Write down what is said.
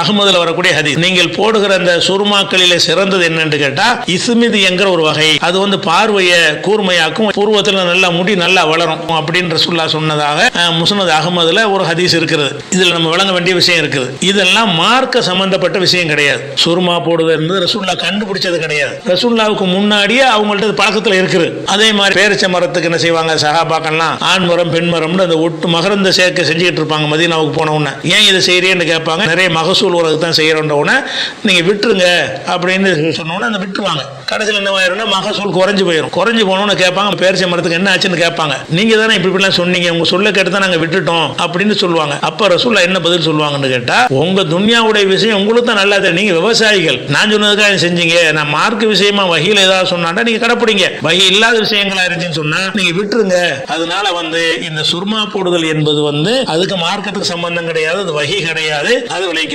அகமதுல வரக்கூடிய ஹதீஸ். நீங்கள் போடுகிற அந்த சுருமாக்களிலே சிறந்தது என்னன்னு கேட்டா இசுமிது என்கிற ஒரு வகை. அது வந்து பார்வையை கூர்மையாக்கும் பூர்வத்தில் நல்லா முடி நல்லா வளரும் அப்படின்ற சொல்லா சொன்னதாக முசனது அகமதுல ஒரு ஹதீஸ் இருக்கிறது. இதுல நம்ம வழங்க வேண்டிய விஷயம் இருக்குது. இதெல்லாம் மார்க்க சம்பந்தப்பட்ட விஷயம் கிடையாது. சுருமா போடுவது என்பது ரசுல்லா கண்டுபிடிச்சது கிடையாது. ரசுல்லாவுக்கு முன்னாடியே அவங்கள்ட்ட இது பழக்கத்துல இருக்குது. அதே மாதிரி பேரிச்ச மரத்துக்கு என்ன செய்வாங்க? சகாபாக்கள்லாம் ஆண் மரம் பெண் மரம்னு அந்த ஒட்டு மகரந்த சேர்க்கை செஞ்சுக்கிட்டு இருப்பாங்க மதீனாவுக்கு போன உடனே. ஏன் இதை செய்யறேன்னு கேட்பாங்க? நிறைய மகசூல் உறவு தான் செய்யறோன்ற உடனே நீங்க விட்டுருங்க அப்படின்னு சொன்ன உடனே அந்த விட்டுருவாங்க. கடைசியில் என்ன ஆயிரும்னா மகசூல் குறைஞ்சு போயிடும் குறைஞ்சு போனோன்னு கேட்பாங்க பேரிச்ச மரத்துக்கு என்ன ஆச்சுன்னு கேட்பாங்க. நீங்க தானே இப்படி இப்படிலாம் சொன்னீங்க உங்க சொல்ல கேட்டு தான் நாங்க விட்டுட்டோம் அப்படின்னு சொல்லுவாங்க. அப்ப ரசூல்லா என்ன பதில் சொல்லுவாங்கன்னு கேட்டா உங்க துன்யாவுடைய விஷயம் உங்களுக்கு தான் நல்லா தெரியும். நீங்க விவசாயிகள். நான் சொன்னதுக்காக செஞ்சீங்க. நான் மார்க் விஷயமா வகையில் ஏதாவது சொன்னாண்டா நீங்க கடைப்பிடிங்க. வகை இல்லாத விஷயங்களா இருந்துச்சுன்னு சொன்னா நீங்க விட்டுருங்க. அதனால வந்து இந்த சுர்மா போடுதல் என்பது வந்து அதுக்கு மார்க்கத்துக்கு சம்பந்தம் கிடையாது அது வகை கிடையாது. அது விளைவிக்க